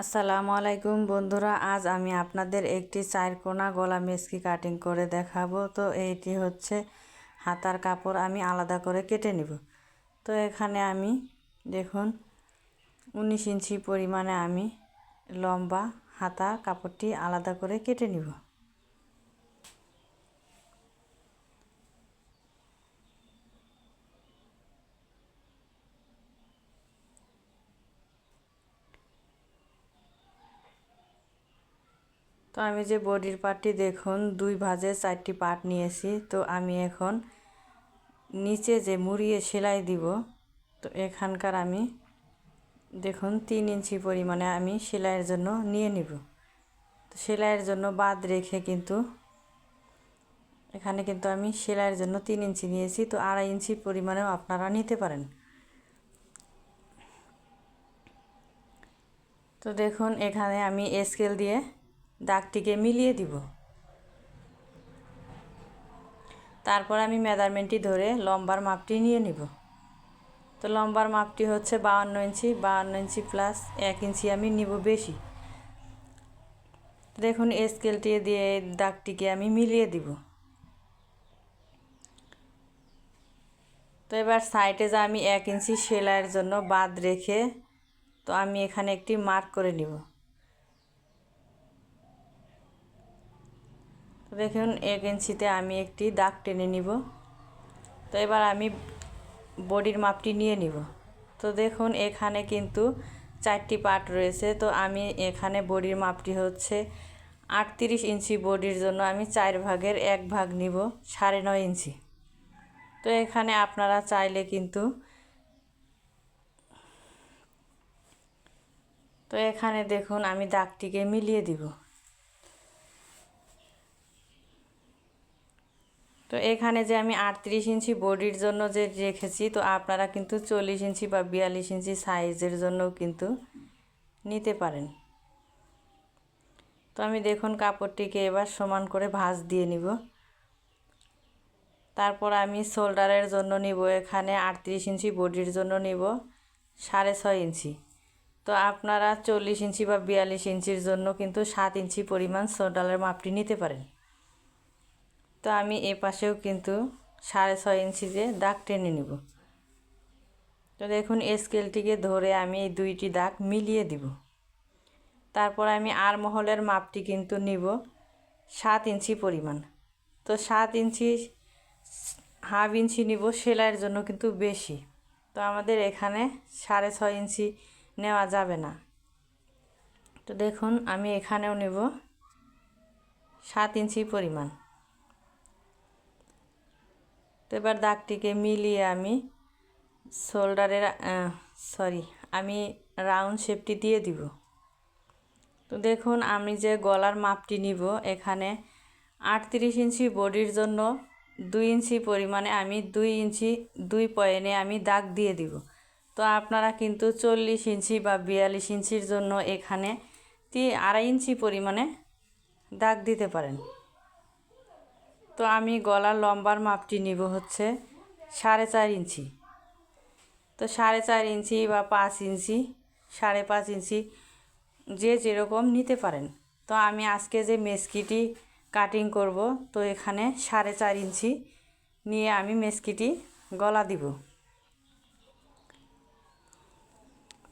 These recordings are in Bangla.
আসসালামু আলাইকুম বন্ধুরা, আজ আমি আপনাদের একটি চারকোনা গলা মেসকি কাটিং করে দেখাবো। তো এইটি হচ্ছে হাতার কাপড়, আমি আলাদা করে কেটে নিব। তো এখানে আমি দেখুন, উনিশ ইঞ্চি পরিমাণে আমি লম্বা হাতা কাপড়টি আলাদা করে কেটে নিব। তো আমি যে বডির পার্টটি দেখুন, দুই ভাজে চারটি পার্ট নিয়েছি। তো আমি এখন নিচে যে মুড়িয়ে সেলাই দিব, তো এখানকার আমি দেখুন তিন ইঞ্চি পরিমাণে আমি সেলাইয়ের জন্য নিয়ে নিব। তো সেলাইয়ের জন্য বাদ রেখে কিন্তু এখানে কিন্তু আমি সেলাইয়ের জন্য তিন ইঞ্চি নিয়েছি। তো আড়াই ইঞ্চি পরিমাণেও আপনারা নিতে পারেন। তো দেখুন, এখানে আমি স্কেল দিয়ে দাগটিকে মিলিয়ে দিব। তারপর আমি মেজারমেন্টটি ধরে লম্বার মাপটি নিয়ে নিব। তো লম্বার মাপটি হচ্ছে বাউন্ন ইঞ্চি বাউন্ন ইঞ্চি প্লাস এক ইঞ্চি আমি নিব বেশি। দেখুন স্কেলটি দিয়ে দাগটিকে আমি মিলিয়ে দিব। তো এবার সাইডে যা আমি এক ইঞ্চি সেলাইয়ের জন্য বাদ রেখে তো আমি এখানে একটি মার্ক করে নিব। তো দেখুন, এক ইঞ্চিতে আমি একটি দাগ টেনে নিব। তো এবার আমি বডির মাপটি নিয়ে নিব। তো দেখুন, এখানে কিন্তু চারটি পার্ট রয়েছে। তো আমি এখানে বডির মাপটি হচ্ছে আটত্রিশ ইঞ্চি বডির জন্য আমি চার ভাগের এক ভাগ নিব, সাড়ে নয় ইঞ্চি। তো এখানে আপনারা চাইলে কিন্তু তো এখানে দেখুন, আমি দাগটিকে মিলিয়ে দিব। তো এখানে যে আমি আটত্রিশ ইঞ্চি বডির জন্য যে রেখেছি, তো আপনারা কিন্তু চল্লিশ ইঞ্চি বা বিয়াল্লিশ ইঞ্চি সাইজের জন্য কিন্তু নিতে পারেন। তো আমি দেখুন কাপড়টিকে এবার সমান করে ভাঁজ দিয়ে নিব। তারপর আমি শোল্ডারের জন্য নিব, এখানে আটত্রিশ ইঞ্চি বডির জন্য নিব সাড়ে ছয় ইঞ্চি। তো আপনারা চল্লিশ ইঞ্চি বা বিয়াল্লিশ ইঞ্চির জন্য কিন্তু সাত ইঞ্চি পরিমাণ শোল্ডারের মাপটি নিতে পারেন। তো আমি এ পাশেও কিন্তু সাড়ে ছয় ইঞ্চিতে দাগ টেনে নিব। তো দেখুন স্কেলটিকে ধরে আমি এই দুইটি দাগ মিলিয়ে দিব। তারপর আমি আর মহলের মাপটি কিন্তু নিব সাত ইঞ্চি পরিমাণ। তো সাত ইঞ্চি, হাফ ইঞ্চি নিব, সেলাইয়ের জন্য কিন্তু বেশি। তো আমাদের এখানে সাড়ে ছয় ইঞ্চি নেওয়া যাবে না। তো দেখুন, আমি এখানেও নেব সাত ইঞ্চি পরিমাণ। তো এবার দাগটিকে মিলিয়ে আমি শোল্ডারের সরি আমি রাউন্ড শেপটি দিয়ে দিব। তো দেখুন, আমি যে গলার মাপটি নিব, এখানে আটত্রিশ ইঞ্চি বডির জন্য দুই ইঞ্চি পরিমাণে আমি দুই ইঞ্চি, দুই পয়েন্টে আমি দাগ দিয়ে দিব। তো আপনারা কিন্তু চল্লিশ ইঞ্চি বা বিয়াল্লিশ ইঞ্চির জন্য এখানে তি, আড়াই ইঞ্চি পরিমাণে দাগ দিতে পারেন। তো আমি গলার লম্বার মাপটি নিব হচ্ছে সাড়ে চার ইঞ্চি। তো সাড়ে চার ইঞ্চি বা পাঁচ ইঞ্চি, সাড়ে পাঁচ ইঞ্চি যে যেরকম নিতে পারেন। তো আমি আজকে যে মেসকিটি কাটিং করব, তো এখানে সাড়ে চার ইঞ্চি নিয়ে আমি মেসকিটি গলা দিব।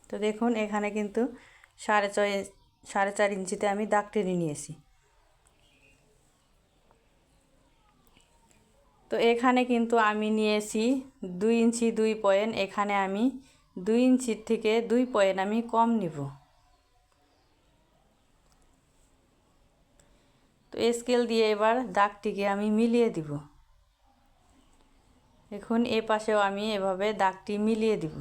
তো দেখুন, এখানে কিন্তু সাড়ে ছয়, সাড়ে চার ইঞ্চিতে আমি দাগ টেনে নিয়েছি। তো এখানে কিন্তু আমি নিয়েছি দুই ইঞ্চি দুই পয়েন্ট। এখানে আমি দুই ইঞ্চির থেকে দুই পয়েন্ট আমি কম নিব। তো স্কেল দিয়ে এবার দাগটিকে আমি মিলিয়ে দিব। এখন এ পাশেও আমি এভাবে দাগটি মিলিয়ে দিব।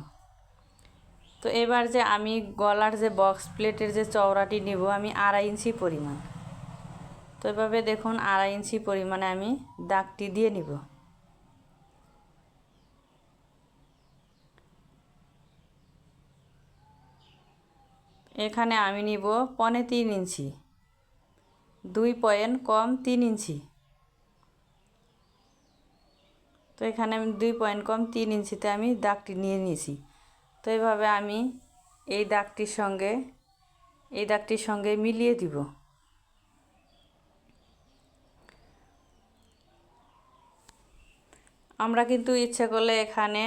তো এবার যে আমি গলার যে বক্স প্লেটের যে চওড়াটি নিব, আমি আড়াই ইঞ্চি পরিমাণ। তো এভাবে দেখুন আড়াই ইঞ্চি পরিমাণে আমি দাগটি দিয়ে নিব। এখানে আমি নিব পনে তিন ইঞ্চি, দুই পয়েন্ট কম তিন ইঞ্চি। তো এখানে আমি দুই পয়েন্ট কম তিন ইঞ্চিতে আমি দাগটি নিয়ে নিয়েছি। তো এইভাবে আমি এই দাগটির সঙ্গে, এই দাগটির সঙ্গে মিলিয়ে দিব। আমরা কিন্তু ইচ্ছে করলে এখানে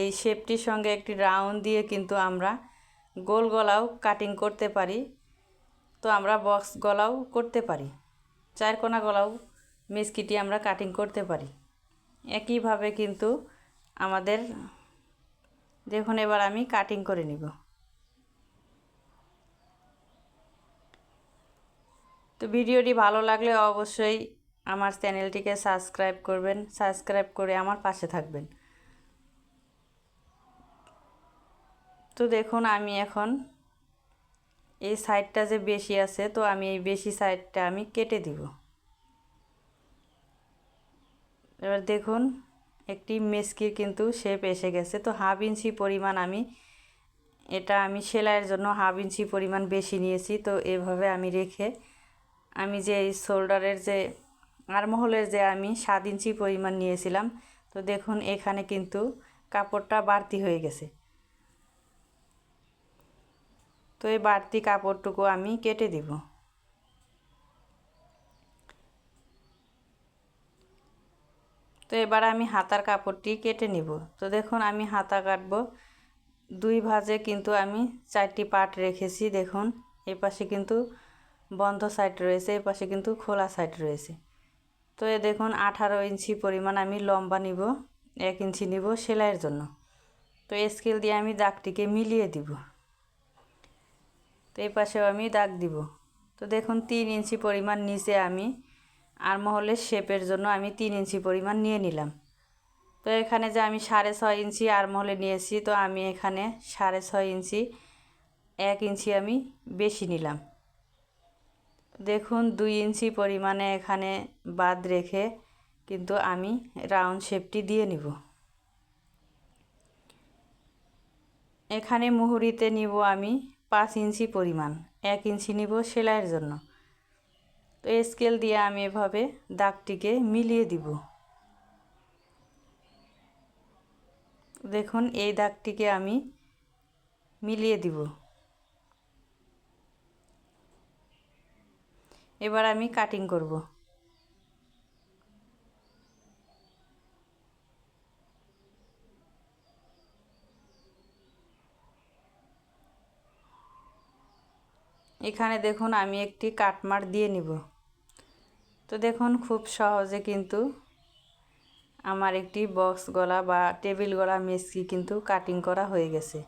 এই শেপটির সঙ্গে একটি রাউন্ড দিয়ে কিন্তু আমরা গোল গলাও কাটিং করতে পারি। তো আমরা বক্স গলাও করতে পারি। চার কোনা গলাও মিসকিটি আমরা কাটিং করতে পারি। একইভাবে কিন্তু আমাদের দেখুন, এবার আমি কাটিং করে নিব। তো ভিডিওটি ভালো লাগলে অবশ্যই আমার চ্যানেলটিকে সাবস্ক্রাইব করবেন, সাবস্ক্রাইব করে আমার পাশে থাকবেন। তো দেখুন, আমি এখন এই সাইডটা যে বেশি আছে, তো আমি এই বেশি সাইডটা আমি কেটে দিব। এবার দেখুন, একটি মেস্কির কিন্তু শেপ এসে গেছে। তো হাফ ইঞ্চি পরিমাণ আমি, এটা আমি সেলাইয়ের জন্য হাফ ইঞ্চি পরিমাণ বেশি নিয়েছি। তো এভাবে আমি রেখে আমি যে এই শোল্ডারের যে আরমহলের যে আমি সাত ইঞ্চি পরিমাণ নিয়েছিলাম, তো দেখুন এখানে কিন্তু কাপড়টা বাড়তি হয়ে গেছে। তো এই বাড়তি কাপড়টুকু আমি কেটে দিব। তো এবার আমি হাতার কাপড়টি কেটে নিব। তো দেখুন আমি হাতা কাটবো। দুই ভাজে কিন্তু আমি চারটি পাট রেখেছি, দেখুন। এই পাশে কিন্তু বন্ধ সাইড রয়েছে এই পাশে কিন্তু খোলা সাইড রয়েছে। তো এ দেখুন আঠারো ইঞ্চি পরিমাণ আমি লম্বা নিব, এক ইঞ্চি নিব সেলাইয়ের জন্য। তো স্কেল দিয়ে আমি দাগটিকে মিলিয়ে দিব। তো এই পাশেও আমি দাগ দিব। তো দেখুন তিন ইঞ্চি পরিমাণ নিচে আমি আর মহলের শেপের জন্য আমি তিন ইঞ্চি পরিমাণ নিয়ে নিলাম। তো এখানে যে আমি সাড়ে ছয় ইঞ্চি আর মহলে নিয়েছি, তো আমি এখানে সাড়ে ছয় ইঞ্চি, এক ইঞ্চি আমি বেশি নিলাম। দেখুন দুই ইঞ্চি পরিমাণে এখানে বাদ রেখে কিন্তু আমি রাউন্ড শেপটি দিয়ে নিব। এখানে মুহুরিতে নিব আমি পাঁচ ইঞ্চি পরিমাণ, এক ইঞ্চি নিব সেলাইয়ের জন্য। তো স্কেল দিয়ে আমি এভাবে দাগটিকে মিলিয়ে দিব। দেখুন এই দাগটিকে আমি মিলিয়ে দিব। এবার আমি কাটিং করব। এখানে দেখুন আমি একটি কাটমার দিয়ে নিব। তো দেখুন খুব সহজে কিন্তু আমার একটি বক্স গলা বা টেবিল গলা মেসকি কিন্তু কাটিং করা হয়ে গেছে।